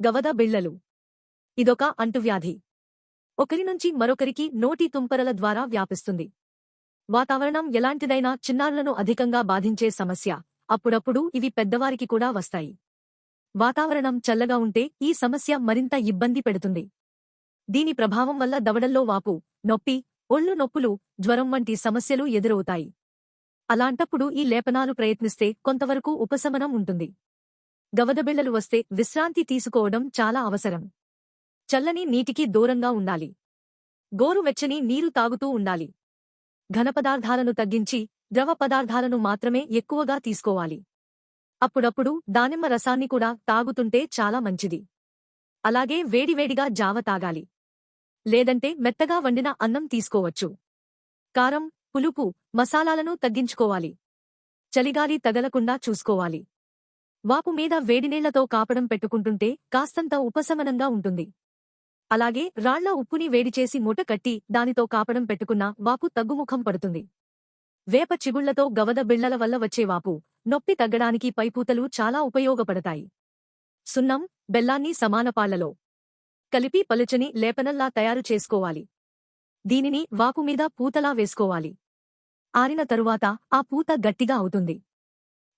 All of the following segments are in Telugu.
గవద బిళ్ళలు ఇదొక అంటువ్యాధి. ఒకరి నుంచి మరొకరికి నోటి తుంపరల ద్వారా వ్యాపిస్తుంది. వాతావరణం ఎలాంటిదైనా చిన్నారులను అధికంగా బాధించే సమస్య. అప్పుడప్పుడు ఇవి పెద్దవారికి కూడా వస్తాయి. వాతావరణం చల్లగా ఉంటే ఈ సమస్య మరింత ఇబ్బంది పెడుతుంది. దీని ప్రభావం వల్ల దవడల్లో వాపు నొప్పి ఒళ్ళు నొప్పులు జ్వరం వంటి సమస్యలు ఎదురవుతాయి. అలాంటప్పుడు ఈ లేపనాలు ప్రయత్నిస్తే కొంతవరకు ఉపశమనం ఉంటుంది. గవదబిళ్ళలు వస్తే విశ్రాంతి తీసుకోవడం చాలా అవసరం. చల్లని నీటికి దూరంగా ఉండాలి. గోరువెచ్చని నీరు తాగుతూ ఉండాలి. ఘనపదార్థాలను తగ్గించి ద్రవ పదార్థాలను మాత్రమే ఎక్కువగా తీసుకోవాలి. అప్పుడప్పుడు దానిమ్మ రసాన్ని కూడా తాగుతుంటే చాలా మంచిది. అలాగే వేడివేడిగా జావ తాగాలి. లేదంటే మెత్తగా వండిన అన్నం తీసుకోవచ్చు. కారం పులుపు మసాలాలను తగ్గించుకోవాలి. చలిగాలి తగలకుండా చూసుకోవాలి. వాపు మీద వేడినీళ్ళతో కాపడం పెట్టుకుంటుంటే కాస్తంత ఉపశమనంగా ఉంటుంది. అలాగే రాళ్ళ ఉప్పుని వేడిచేసి మూట కట్టి దానితో కాపడం పెట్టుకున్న వాపు తగ్గుముఖం పడుతుంది. వేప చిగుళ్ళతో గవద బిళ్ళల వల్ల వచ్చే వాపు నొప్పి తగ్గడానికి పైపూతలు చాలా ఉపయోగపడతాయి. సున్నం బెల్లాన్ని సమానపాలలో కలిపి పలుచని లేపనల్లా తయారు చేసుకోవాలి. దీనిని వాపు మీద పూతలా వేసుకోవాలి. ఆరిన తరువాత ఆ పూత గట్టిగా అవుతుంది.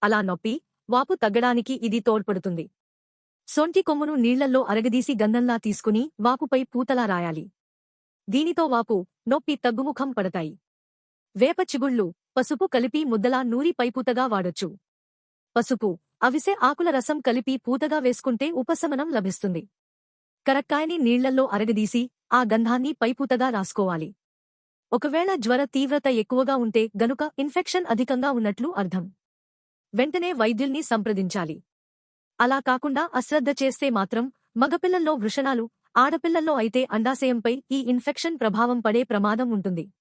అలా నొప్పి వాపు తగ్గడానికి ఇది తోడ్పడుతుంది. సొంటి కొమ్మును నీళ్ళల్లో అరగదీసి గంధంలా తీసుకుని వాపుపై పూతలా రాయాలి. దీనితో వాపు నొప్పి తగ్గుముఖం పడతాయి. వేప చిగుళ్ళు పసుపు కలిపి ముద్దలా నూరి పైపూతగా వాడొచ్చు. పసుపు అవిసె ఆకుల రసం కలిపి పూతగా వేసుకుంటే ఉపశమనం లభిస్తుంది. కరక్కాయని నీళ్ళల్లో అరగదీసి ఆ గంధాన్ని పైపూతగా రాసుకోవాలి. ఒకవేళ జ్వర తీవ్రత ఎక్కువగా ఉంటే గనుక ఇన్ఫెక్షన్ అధికంగా ఉన్నట్లు అర్థం. వెంటనే వైద్యుల్ని సంప్రదించాలి. అలా కాకుండా అశ్రద్ధ చేస్తే మాత్రం మగపిల్లల్లో వృషణాలు ఆడపిల్లల్లో అయితే అండాశయంపై ఈ ఇన్ఫెక్షన్ ప్రభావం పడే ప్రమాదం ఉంటుంది.